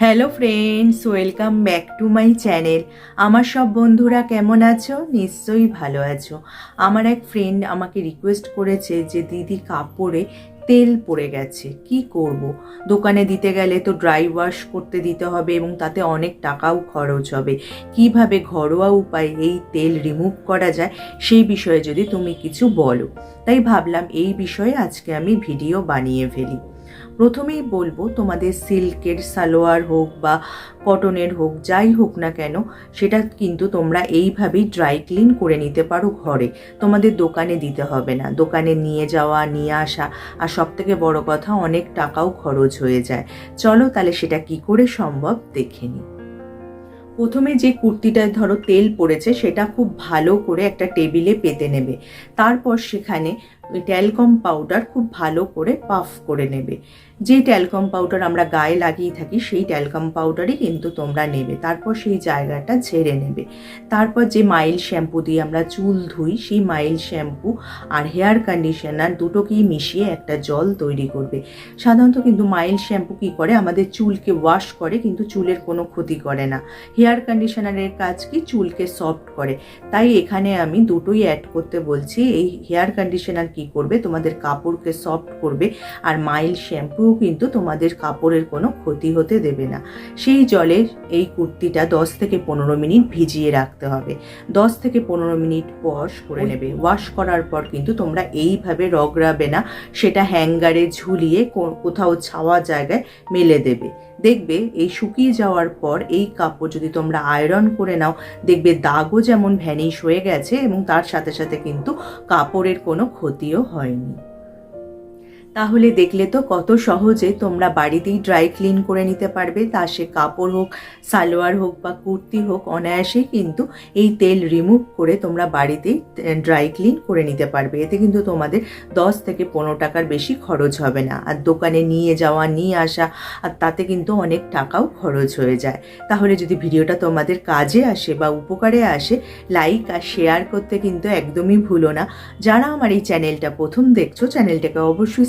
Hello friends welcome back to my channel আমার সব বন্ধুরা কেমন আছো? নিশ্চয়ই ভালো আছো। আমার এক ফ্রেন্ড আমাকে রিকোয়েস্ট করেছে যে দিদি কাপড়ে তেল পড়ে গেছে, কি করব? দোকানে দিতে গেলে তো ড্রাই ওয়াশ করতে দিতে হবে এবং তাতে অনেক টাকাও খরচ হবে। কীভাবে ঘরোয়া উপায়ে এই তেল রিমুভ করা যায় সেই বিষয়ে যদি তুমি কিছু বলো। তাই ভাবলাম এই বিষয়ে আজকে আমি ভিডিও বানিয়ে ফেলি। প্রথমেই বলব, তোমাদের সিল্কের সালোয়ার হোক বা কটনের হোক, যাই হোক না কেন, সেটা কিন্তু তোমরা এইভাবেই ড্রাই ক্লিন করে নিতে পারো ঘরে। তোমাদের দোকানে দিতে হবে না। দোকানে নিয়ে যাওয়া, নিয়ে আসা, আর সব থেকে বড় কথা, অনেক টাকাও খরচ হয়ে যায়। চলো তাহলে সেটা কি করে সম্ভব দেখে নিই। প্রথমে যে কুর্তিটায় ধরো তেল পড়েছে সেটা খুব ভালো করে একটা টেবিলে পেতে নেবে। তারপর সেখানে ওই ট্যালকম পাউডার খুব ভালো করে পাফ করে নেবে। যে ট্যালকম পাউডার আমরা গায়ে লাগিয়ে থাকি, সেই ট্যালকম পাউডারই কিন্তু তোমরা নেবে। তারপর সেই জায়গাটা ঝেড়ে নেবে। তারপর যে মাইল শ্যাম্পু দিয়ে আমরা চুল ধুই, সেই মাইল শ্যাম্পু আর হেয়ার কন্ডিশনার দুটোকেই মিশিয়ে একটা জল তৈরি করবে। সাধারণত কিন্তু মাইল শ্যাম্পু কী করে? আমাদের চুলকে ওয়াশ করে, কিন্তু চুলের কোনো ক্ষতি করে না। হেয়ার কন্ডিশনারের কাজ কি? চুলকে সফট করে। তাই এখানে আমি দুটোই অ্যাড করতে বলছি। এই হেয়ার কন্ডিশনার কি করবে? তোমাদের কাপড়কে সফট করবে আর মাইল শ্যাম্পুও কিন্তু তোমাদের কাপড়ের কোনো ক্ষতি হতে দেবে না। সেই জলে এই কুর্তিটা দশ থেকে পনেরো মিনিট ভিজিয়ে রাখতে হবে। দশ থেকে পনেরো মিনিট ওয়াশ করে নেবে। ওয়াশ করার পর কিন্তু তোমরা এইভাবে রগড়াবে না সেটা হ্যাঙ্গারে ঝুলিয়ে কোথাও ছাওয়া জায়গায় মেলে দেবে। দেখবে এই শুকিয়ে যাওয়ার পর এই কাপড় যদি তোমরা আয়রন করে নাও দেখবে দাগও যেমন ভ্যানিশ হয়ে গেছে এবং তার সাথে সাথে কিন্তু কাপড়ের কোনো ক্ষতিও হয়নি। তাহলে দেখলে তো কত সহজে তোমরা বাড়িতেই ড্রাই ক্লিন করে নিতে পারবে। তা সে কাপড় হোক, সালোয়ার হোক বা কুর্তি হোক অনায়াসেই কিন্তু এই তেল রিমুভ করে তোমরা বাড়িতেই ড্রাই ক্লিন করে নিতে পারবে। এতে কিন্তু তোমাদের দশ থেকে পনেরো টাকার বেশি খরচ হবে না। আর দোকানে নিয়ে যাওয়া, নিয়ে আসা, আর তাতে কিন্তু অনেক টাকাও খরচ হয়ে যায়। তাহলে যদি ভিডিওটা তোমাদের কাজে আসে বা উপকারে আসে লাইক আর শেয়ার করতে কিন্তু একদমই ভুলো না। যারা আমার এই চ্যানেলটা প্রথম দেখছ চ্যানেলটাকে অবশ্যই